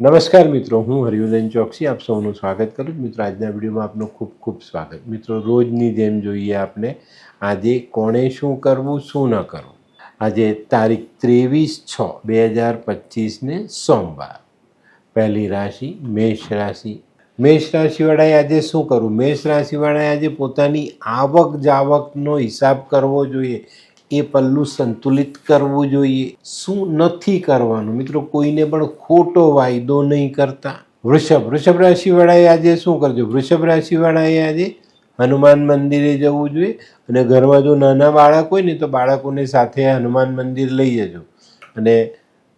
નમસ્કાર મિત્રો, હું હરિવર્ધન ચોકસી, આપ સૌનું સ્વાગત કરું છું. મિત્રો, આજના વિડીયોમાં આપનું ખૂબ ખૂબ સ્વાગત. મિત્રો, રોજની જેમ જોઈએ આપણે, આજે કોણે શું કરવું, શું ન કરવું? આજે તારીખ ત્રેવીસ છ બે હજાર પચીસને સોમવાર. પહેલી રાશિ, મેષ રાશિ. મેષ રાશિવાળાએ આજે શું કરવું? મેષ રાશિવાળાએ આજે પોતાની આવક જાવકનો હિસાબ કરવો જોઈએ. એ પલ્લું સંતુલિત કરવું જોઈએ. શું નથી કરવાનું? મિત્રો, કોઈને પણ ખોટો વાયદો નહીં કરતા. વૃષભ વૃષભ રાશિવાળાએ આજે શું કરજો? વૃષભ રાશિવાળાએ આજે હનુમાન મંદિરે જવું જોઈએ અને ઘરમાં જો નાના બાળક હોય ને, તો બાળકોને સાથે હનુમાન મંદિર લઈ જજો. અને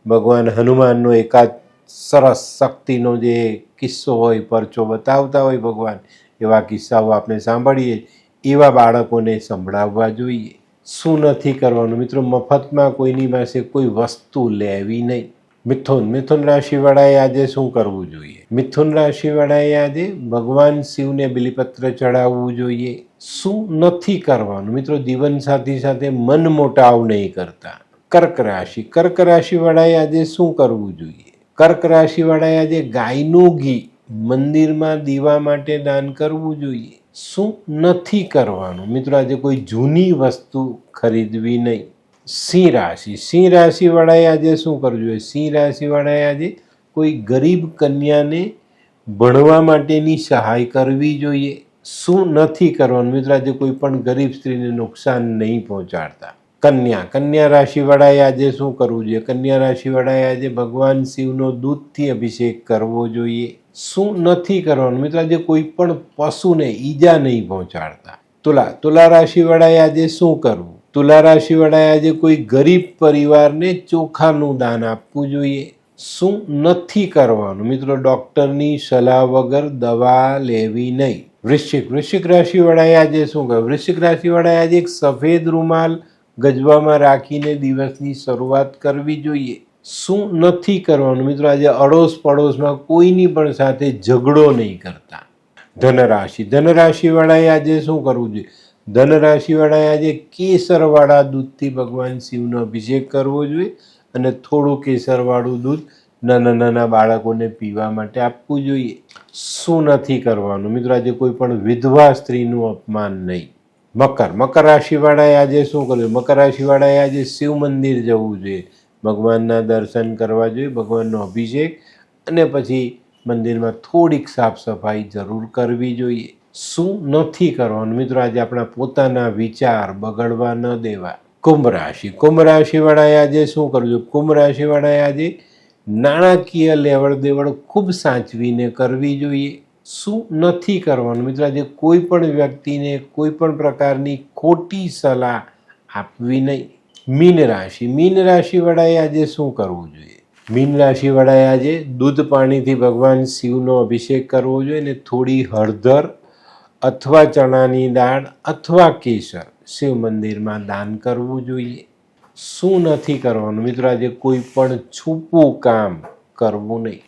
ભગવાન હનુમાનનો એકાદ સરસ શક્તિનો જે કિસ્સો હોય, પરચો બતાવતા હોય ભગવાન, એવા કિસ્સાઓ આપણે સાંભળીએ, એવા બાળકોને સંભળાવવા જોઈએ. શું નથી કરવાનું? મિત્રો, મફતમાં કોઈની પાસે કોઈ વસ્તુ લેવી નહીં. મિથુન મિથુન રાશિવાળાએ આજે શું કરવું જોઈએ? મિથુન રાશિવાળાએ આજે ભગવાન શિવને બિલીપત્ર ચડાવવું જોઈએ. શું નથી કરવાનું? મિત્રો જીવનસાથી સાથે મન મોટાવ નહીં કરતા. કર્ક રાશિ, કર્ક રાશિવાળાએ આજે શું કરવું જોઈએ? કર્ક રાશિવાળાએ આજે ગાયનું ઘી મંદિરમાં દીવા માટે દાન કરવું જોઈએ. શું નથી કરવાનું? મિત્રો, આજે કોઈ જૂની વસ્તુ ખરીદવી નહીં. સિંહ રાશિ. સિંહ રાશિવાળાએ આજે શું કરવું જોઈએ? સિંહ રાશિવાળાએ આજે કોઈ ગરીબ કન્યાને ભણવા માટેની સહાય કરવી જોઈએ. શું નથી કરવાનું? મિત્રો, આજે કોઈ પણ ગરીબ સ્ત્રીને નુકસાન નહીં પહોંચાડતા. કન્યા. કન્યા રાશિવાળાએ આજે શું કરવું જોઈએ? કન્યા રાશિવાળાએ આજે ભગવાન શિવનો દૂધથી અભિષેક કરવો જોઈએ. શું નથી કરવાનું? મિત્રો, આજે કોઈ પણ પશુને ઈજા નહીં પહોંચાડતા. તુલા તુલા રાશિવાળાએ આજે શું કરવું? તુલા રાશિવાળાએ આજે કોઈ ગરીબ પરિવારને ચોખાનું દાન આપવું જોઈએ. શું નથી કરવાનું? મિત્રો, ડૉક્ટરની સલાહ વગર દવા લેવી નહીં. વૃશ્ચિક વૃશ્ચિક રાશિવાળાએ આજે શું કહ્યું વૃશ્ચિક રાશિવાળાએ આજે એક સફેદ રૂમાલ ગજવામાં રાખીને દિવસની શરૂઆત કરવી જોઈએ. શું નથી કરવાનું? મિત્રો, આજે અડોશ પડોશમાં કોઈની પણ સાથે ઝઘડો નહીં કરતા. ધનરાશિ. ધનરાશિવાળાએ આજે શું કરવું જોઈએ? ધનરાશિવાળાએ આજે કેસરવાળા દૂધથી ભગવાન શિવનો અભિષેક કરવો જોઈએ અને થોડું કેસરવાળું દૂધ નાના નાના બાળકોને પીવા માટે આપવું જોઈએ. શું નથી કરવાનું? મિત્રો, આજે કોઈ પણ વિધવા સ્ત્રીનું અપમાન નહીં. મકર. મકર રાશિવાળાએ આજે શું કર્યું? મકર રાશિવાળાએ આજે શિવ મંદિર જવું જોઈએ. ભગવાનના દર્શન કરવા જોઈએ, ભગવાનનો અભિષેક અને પછી મંદિરમાં થોડીક સાફ સફાઈ જરૂર કરવી જોઈએ. શું નથી કરવાનું? મિત્રો, આજે આપણા પોતાના વિચાર બગડવા ન દેવા. કુંભ રાશિ. કુંભ રાશિવાળાએ આજે શું કરવું કુંભ રાશિવાળાએ આજે નાણાકીય લેવડ દેવડ ખૂબ સાચવીને કરવી જોઈએ. શું નથી કરવાનું? મિત્રો, આજે કોઈ પણ વ્યક્તિને કોઈ પણ પ્રકારની ખોટી સલાહ આપવી નહીં. મીન રાશિ. મીન રાશિવાળાએ આજે શું કરવું જોઈએ? મીન રાશિવાળાએ આજે દૂધ પાણીથી ભગવાન શિવનો અભિષેક કરવો જોઈએ અને થોડી હળદર અથવા ચણાની દાળ અથવા કેસર શિવ મંદિરમાં દાન કરવું જોઈએ. શું નથી કરવાનું? મિત્રો, આજે કોઈ પણ છૂપું કામ કરવું નહીં.